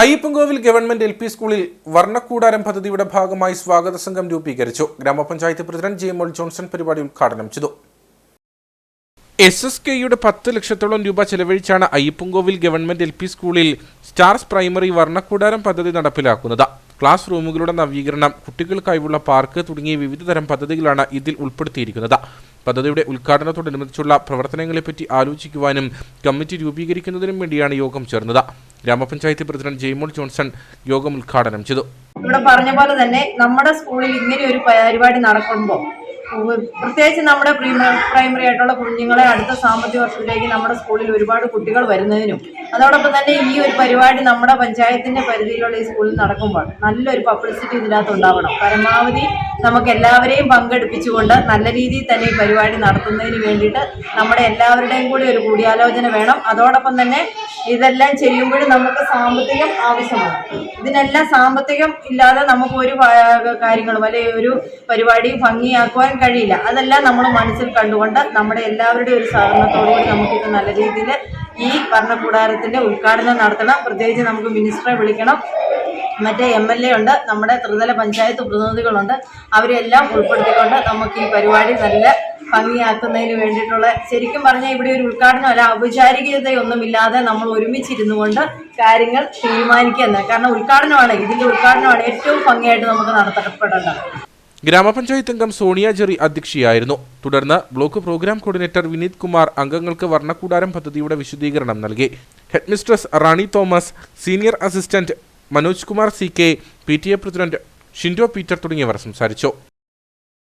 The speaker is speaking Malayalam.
അയ്യപ്പൻകോവിൽ ഗവൺമെന്റ് എൽ പി സ്കൂളിൽ വർണക്കൂടാരം പദ്ധതിയുടെ ഭാഗമായി സ്വാഗത സംഘം രൂപീകരിച്ചു. ഗ്രാമപഞ്ചായത്ത് പ്രസിഡന്റ് ജെ മോൾ ജോൺസൺ പരിപാടി ഉദ്ഘാടനം ചെയ്തു. എസ് എസ് കെയുടെ പത്ത് ലക്ഷത്തോളം രൂപ ചെലവഴിച്ചാണ് അയ്യപ്പൻകോവിൽ ഗവൺമെന്റ് എൽ പി സ്കൂളിൽ സ്റ്റാർസ് പ്രൈമറി വർണക്കൂടാരം പദ്ധതി നടപ്പിലാക്കുന്നത്. ക്ലാസ് റൂമുകളുടെ നവീകരണം കുട്ടികൾക്കായുള്ള പാർക്ക് തുടങ്ങിയ വിവിധ തരം പദ്ധതികളാണ് ഇതിൽ ഉൾപ്പെടുത്തിയിരിക്കുന്നത്. പദ്ധതിയുടെ ഉദ്ഘാടനത്തോടനുബന്ധിച്ചുള്ള പ്രവർത്തനങ്ങളെപ്പറ്റി ആലോചിക്കുവാനും കമ്മിറ്റി രൂപീകരിക്കുന്നതിനും വേണ്ടിയാണ് യോഗം ചേർന്നത്. ഗ്രാമപഞ്ചായത്ത് പ്രസിഡന്റ് ജെയ്മോൾ ജോൺസൺ യോഗം ഉദ്ഘാടനം ചെയ്തു. ഇവിടെ പറഞ്ഞ പോലെ തന്നെ നമ്മുടെ സ്കൂളിൽ ഇങ്ങനെ ഒരു പരിപാടി നടക്കുമ്പോൾ പ്രത്യേകിച്ച് നമ്മുടെ പ്രീമ- പ്രൈമറി ആയിട്ടുള്ള കുഞ്ഞുങ്ങളെ അടുത്ത സാമ്പത്തിക വർഷത്തിലേക്ക് നമ്മുടെ സ്കൂളിൽ ഒരുപാട് കുട്ടികൾ വരുന്നതിനും അതോടൊപ്പം തന്നെ ഈ ഒരു പരിപാടി നമ്മുടെ പഞ്ചായത്തിന്റെ പരിധിയിലുള്ള ഈ സ്കൂളിൽ നടക്കുമ്പോൾ നല്ലൊരു പബ്ലിസിറ്റി ഇതിനകത്ത് ഉണ്ടാവണം. പരമാവധി നമുക്ക് എല്ലാവരെയും പങ്കെടുപ്പിച്ചുകൊണ്ട് നല്ല രീതിയിൽ തന്നെ ഈ പരിപാടി നടത്തുന്നതിന് വേണ്ടിയിട്ട് നമ്മുടെ എല്ലാവരുടെയും കൂടി ഒരു കൂടിയാലോചന വേണം. അതോടൊപ്പം തന്നെ ഇതെല്ലാം ചെയ്യുമ്പോഴും നമുക്ക് സാമ്പത്തികം ആവശ്യമാണ്. ഇതിനെല്ലാം സാമ്പത്തികം ഇല്ലാതെ നമുക്ക് ഒരു കാര്യങ്ങളും അല്ലെ ഒരു പരിപാടി ഭംഗിയാക്കുവാൻ കഴിയില്ല. അതെല്ലാം നമ്മൾ മനസ്സിൽ കണ്ടുകൊണ്ട് നമ്മുടെ എല്ലാവരുടെയും ഒരു സഹകരണത്തോടുകൂടി നമുക്കിത് നല്ല രീതിയിൽ ഈ ഭരണകൂടാരത്തിന്റെ ഉദ്ഘാടനം നടത്തണം. പ്രത്യേകിച്ച് നമുക്ക് മിനിസ്റ്ററെ വിളിക്കണം. മറ്റേ എം എൽ എ ഉണ്ട് നമ്മുടെ ത്രിതല പഞ്ചായത്ത് പ്രതിനിധികളുണ്ട്. അവരെല്ലാം ഉൾപ്പെടുത്തിക്കൊണ്ട് നമുക്ക് ഈ പരിപാടി നല്ല ഭംഗിയാക്കുന്നതിന് വേണ്ടിയിട്ടുള്ള ശരിക്കും പറഞ്ഞാൽ ഇവിടെ ഒരു ഉദ്ഘാടനം അല്ല ഔപചാരികതയൊന്നുമില്ലാതെ നമ്മൾ ഒരുമിച്ചിരുന്നു കൊണ്ട് കാര്യങ്ങൾ തീരുമാനിക്കുന്നത് കാരണം ഉദ്ഘാടനമാണ് ഇതിന്റെ ഉദ്ഘാടനമാണ് ഏറ്റവും ഭംഗിയായിട്ട് നമുക്ക് നടത്തപ്പെടേണ്ടത്. ഗ്രാമപഞ്ചായത്ത് അംഗം സോണിയ ജെറി അധ്യക്ഷയായിരുന്നു. തുടർന്ന് block programme coordinator Vineeth Kumar അംഗങ്ങൾക്ക് വർണക്കൂടാരം പദ്ധതിയുടെ വിശദീകരണം നൽകി. Headmistress Rani Thomas senior assistant Manoj Kumar C K P T A president Shindo Peter തുടങ്ങിയവർ സംസാരിച്ചു.